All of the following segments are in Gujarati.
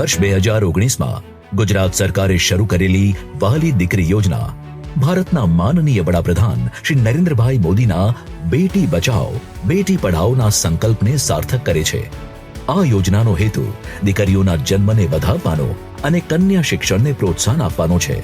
વર્ષ બે હજાર ઓગણીસમાં ગુજરાત સરકારે શરૂ કરેલી વહાલી દીકરી યોજના ભારતના માનનીય વડાપ્રધાન શ્રી નરેન્દ્રભાઈ મોદીના બેટી બચાવ બેટી પઢાઓના સંકલ્પને સાર્થક કરે છે. આ યોજનાનો હેતુ દીકરીઓના જન્મને વધારવાનો અને કન્યા શિક્ષણને પ્રોત્સાહન આપવાનો છે.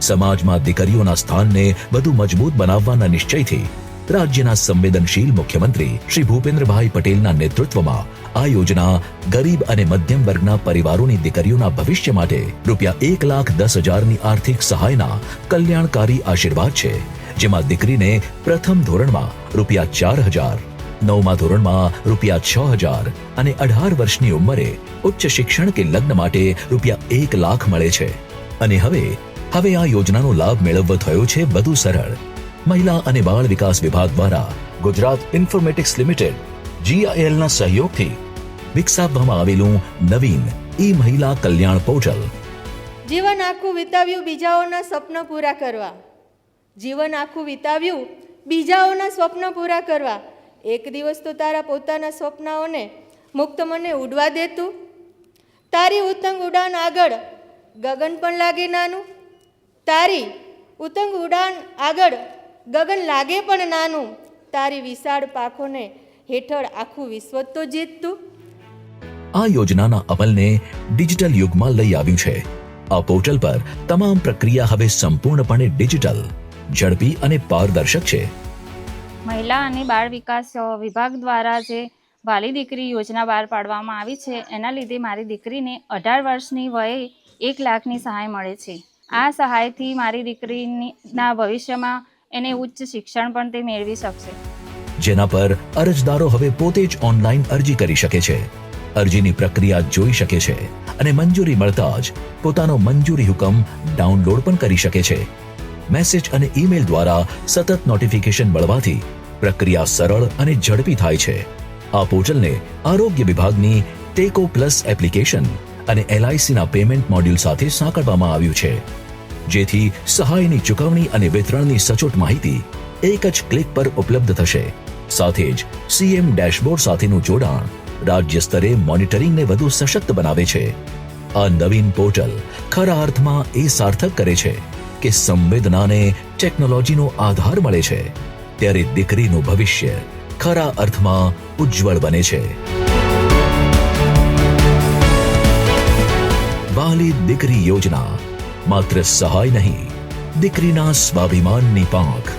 સમાજમાં દીકરીઓના સ્થાનને વધુ મજબૂત બનાવવાના નિશ્ચયથી રાજ્યના સંવેદનશીલ મુખ્યમંત્રી શ્રી ભૂપેન્દ્રભાઈ પટેલના નેતૃત્વમાં આ યોજના ગરીબ અને મધ્યમ વર્ગના પરિવારોની દીકરીઓના ભવિષ્ય માટે રૂપિયા એક લાખ દસ હજારની આર્થિક સહાયના કલ્યાણકારી આશીર્વાદ છે, જેમાં દીકરીને પ્રથમ ધોરણમાં રૂપિયા ચાર હજાર, નવમા ધોરણમાં રૂપિયા છ હજાર અને અઢાર વર્ષની ઉંમરે ઉચ્ચ શિક્ષણ કે લગ્ન માટે રૂપિયા એક લાખ મળે છે. અને હવે હવે આ યોજનાનો લાભ મેળવવો થયો છે વધુ સરળ. મહિલા અને બાળ વિકાસ વિભાગ દ્વારા ગુજરાત ઇન્ફોર્મેટિક્સ લિમિટેડ જીઆઈએલના સહયોગથી વિકસાવવામાં આવેલું નવીન ઈ મહિલા કલ્યાણ પોર્ટલ. જીવન આખું વિતાવ્યું બીજાઓના સ્વપ્ન પૂરા કરવા. જીવન આખું વિતાવ્યું બીજાઓના સ્વપ્ન પૂરા કરવા. એક દિવસ તો તારા પોતાના સ્વપ્નાઓને મુક્ત મને ઉડવા દેતું તારી ઉતંગ ઉડાન આગળ ગગન પણ લાગે નાનું. તારી ઉતંગ ઉડાન આગળ ગગન લાગે પણ નાનું. તારી વિશાળ પાખોને હેઠળ આખું વિશ્વ તો જીતતું. આ યોજનાના અમલને ડિજિટલ યુગમાં લઈ આવ્યું છે. આ પોર્ટલ પર તમામ પ્રક્રિયા હવે સંપૂર્ણપણે ડિજિટલ ઝડપી અને પારદર્શક છે. મહિલા અને બાળ વિકાસ વિભાગ દ્વારા જે વાલી દીકરી યોજના બહાર પાડવામાં આવી છે એના લીધે મારી દીકરીને અઢાર વર્ષની વયે એક લાખની સહાય મળે છે. આ સહાયથી મારી દીકરીના ભવિષ્યમાં એને ઉચ્ચ શિક્ષણ પણ તે મેળવી શકશે. જેના પર અરજદારો હવે પોતે જ ઓનલાઈન અરજી કરી શકે છે. અરજીની પ્રક્રિયા જોઈ શકે છે અને મંજૂરી મળતા જ પોતાનો મંજૂરી હુકમ ડાઉનલોડ પણ કરી શકે છે. મેસેજ અને ઈમેલ દ્વારા સતત નોટિફિકેશન મળવાથી પ્રક્રિયા સરળ અને ઝડપી થાય છે. આ પોર્ટલને આરોગ્ય વિભાગની ટેકો પ્લસ એપ્લિકેશન અને એલઆઈસીના પેમેન્ટ મોડ્યુલ સાથે સાંકળવામાં આવ્યું છે. જેથી સહાયની ચુકવણી અને વિતરણની સચોટ માહિતી એક જ ક્લિક પર ઉપલબ્ધ થશે. સાથે જ સીએમ ડેશબોર્ડ સાથેનું જોડાણ રાજ્ય સ્તરે મોનિટરિંગને વધુ સશક્ત બનાવે છે. આ નવીન પોર્ટલ ખરા અર્થમાં એ સાર્થક કરે છે કે સંવેદનાને ટેકનોલોજીનો આધાર મળે છે. ત્યારે દીકરીનું ભવિષ્ય ખરા અર્થમાં ઉજ્જવળ બને છે. વાલી દીકરી યોજના માત્ર સહાય નહીં દીકરીના સ્વાભિમાનની પાંખ